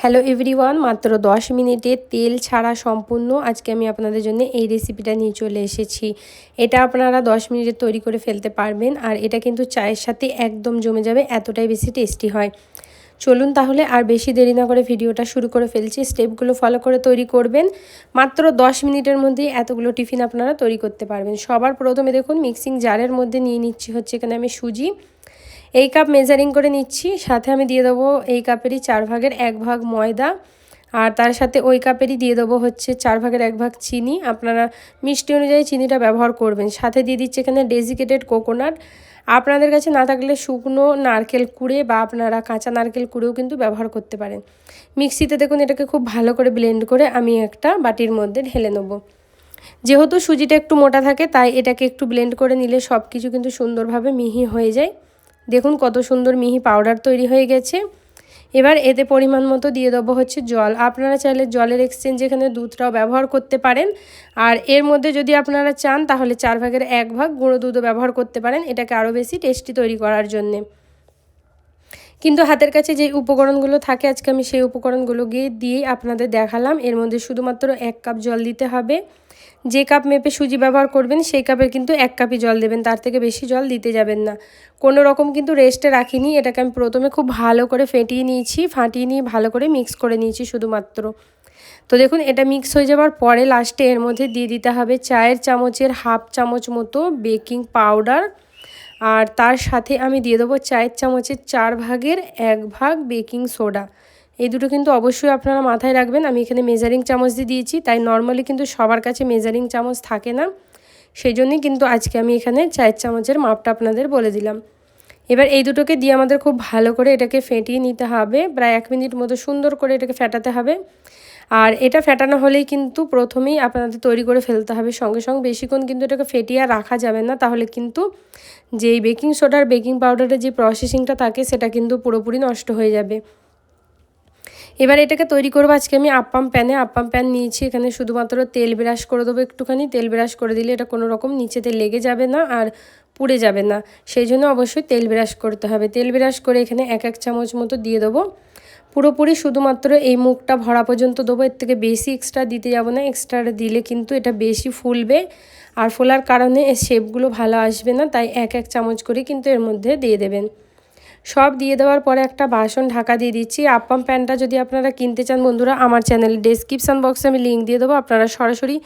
Hello everyone মাত্র 10 মিনিটে তেল ছাড়া সম্পূর্ণ আজকে আমি আপনাদের জন্য এই রেসিপিটা নিয়ে চলে এসেছি। এটা আপনারা 10 মিনিটে তৈরি করে ফেলতে পারবেন আর এটা কিন্তু চায়ের সাথে একদম জমে যাবে, এতটাই বেশি টেস্টি হয়। চলুন তাহলে আর বেশি দেরি না করে ভিডিওটা শুরু করে ফেলছি স্টেপগুলো ফলো করে তৈরি করবেন। মাত্র 10 মিনিটের মধ্যেই এতগুলো টিফিন আপনারা তৈরি করতে পারবেন। সবার প্রথমে দেখুন মিক্সিং জারের মধ্যে নিয়ে নিচ্ছি হচ্ছে এখানে আমি সুজি। এই কাপ মেজারিং করে নিচ্ছি, সাথে আমি দিয়ে দেবো এই কাপেরই চার ভাগের এক ভাগ ময়দা, আর তার সাথে ওই কাপেরই দিয়ে দেবো হচ্ছে চার ভাগের এক ভাগ চিনি। আপনারা মিষ্টি অনুযায়ী চিনিটা ব্যবহার করবেন। সাথে দিয়ে দিচ্ছে এখানে ডেজিকেটেড কোকোনাট আপনাদের কাছে না থাকলে শুকনো নারকেল কুড়ে বা আপনারা কাঁচা নারকেল কুড়েও কিন্তু ব্যবহার করতে পারেন। মিক্সিতে দেখুন এটাকে খুব ভালো করে ব্লেন্ড করে আমি একটা বাটির মধ্যে ঢেলে নেব। যেহেতু সুজিটা একটু মোটা থাকে, তাই এটাকে একটু ব্লেন্ড করে নিলে সব কিছু কিন্তু সুন্দরভাবে মিহি হয়ে যায়। দেখুন কত সুন্দর মিহি পাউডার তৈরি হয়ে গেছে। এবার এতে পরিমাণ মতো দিয়ে দেবো হচ্ছে জল। আপনারা চাইলে জলের এক্সচেঞ্জ এখানে দুধটাও ব্যবহার করতে পারেন। আর এর মধ্যে যদি আপনারা চান, তাহলে চার ভাগের এক ভাগ গুঁড়ো দুধও ব্যবহার করতে পারেন, এটাকে আরও বেশি টেস্টি তৈরি করার জন্যে। কিন্তু হাতের কাছে যে উপকরণগুলো থাকে, আজকে আমি সেই উপকরণগুলো গিয়ে দিয়েই আপনাদের দেখালাম। এর মধ্যে শুধুমাত্র এক কাপ জল দিতে হবে। যে কাপ মেপে সুজি ব্যবহার করবেন, সেই কাপের কিন্তু এক কাপই জল দেবেন, তার থেকে বেশি জল দিতে যাবেন না। কোনো রকম কিন্তু রেস্টে রাখিনি, এটাকে আমি প্রথমে খুব ভালো করে ফেটিয়ে নিয়েছি, ফাটিয়ে নিয়ে ভালো করে মিক্স করে নিয়েছি শুধুমাত্র। তো দেখুন, এটা মিক্স হয়ে যাওয়ার পরে লাস্টে এর মধ্যে দিয়ে দিতে হবে চায়ের চামচের হাফ চামচ মতো বেকিং পাউডার আর তার সাথে আমি দিয়ে দেবো চায়ের চামচের চার ভাগের এক ভাগ বেকিং সোডা এই দুটো কিন্তু অবশ্যই আপনারা মাথায় রাখবেন। আমি এখানে মেজারিং চামচ দিয়ে দিয়েছি, তাই নর্মালি কিন্তু সবার কাছে মেজারিং চামচ থাকে না। সেই জন্যই কিন্তু আজকে আমি এখানে চায়ের চামচের মাপটা আপনাদের বলে দিলাম। এবার এই দুটোকে দিয়ে আমাদের খুব ভালো করে এটাকে ফেটিয়ে নিতে হবে। প্রায় এক মিনিট মতো সুন্দর করে এটাকে ফেটাতে হবে। আর এটা ফেটানো হলেই কিন্তু প্রথমেই আপনাদের তৈরি করে ফেলতে হবে। সঙ্গে সঙ্গে বেশিক্ষণ কিন্তু এটাকে ফেটিয়ে রাখা যাবে না। তাহলে কিন্তু যেই বেকিং সোডার, বেকিং পাউডারের যে প্রসেসিংটা থাকে, সেটা কিন্তু পুরোপুরি নষ্ট হয়ে যাবে। এবার এটাকে তৈরি করব। আজকে আমি আপ্পাম প্যানে, আপ্পাম প্যান নিয়েছি। এখানে শুধুমাত্র তেল ব্রাশ করে দেবো একটুখানি। তেল ব্রাশ করে দিলে এটা কোনো রকম নিচেতে লেগে যাবে না আর পুড়ে যাবে না। সেই জন্য অবশ্যই তেল ব্রাশ করতে হবে। তেল ব্রাশ করে এখানে এক এক চামচ মতো দিয়ে দেবো। পুরোপুরি শুধুমাত্র এই মুখটা ভরা পর্যন্ত দেবো। এর থেকে বেশি এক্সট্রা দিতে যাব না। এক্সট্রা দিলে কিন্তু এটা বেশি ফুলবে। আর ফোলার কারণে শেপগুলো ভালো আসবে না। তাই এক এক চামচ করে কিন্তু এর মধ্যে দিয়ে দেবেন। সব দিয়ে দেওয়ার পরে একটা বাসন ঢাকা দিয়ে দিচ্ছি। আপ্পাম প্যানটা যদি আপনারা কিনতে চান বন্ধুরা, আমার চ্যানেলে ডেসক্রিপশান বক্সে আমি লিঙ্ক দিয়ে দেবো, আপনারা সরাসরি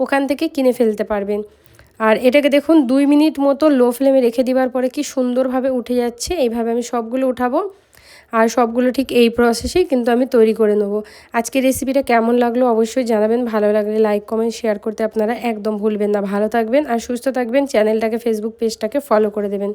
ওখান থেকে কিনে ফেলতে পারবেন। আর এটাকে দেখুন, দুই মিনিট মতো লো ফ্লেমে রেখে দেওয়ার পরে কি সুন্দরভাবে উঠে যাচ্ছে। এইভাবে আমি সবগুলো উঠাবো। আর সবগুলো ঠিক এই প্রসেসেই কিন্তু আমি তৈরি করে নেব। আজকে রেসিপিটা কেমন লাগল অবশ্যই জানাবেন। ভালো লাগলে লাইক কমেন্ট শেয়ার করতে আপনারা একদম ভুলবেন না। ভালো থাকবেন আর সুস্থ থাকবেন। চ্যানেলটাকে ফেসবুক পেজটাকে ফলো করে দেবেন।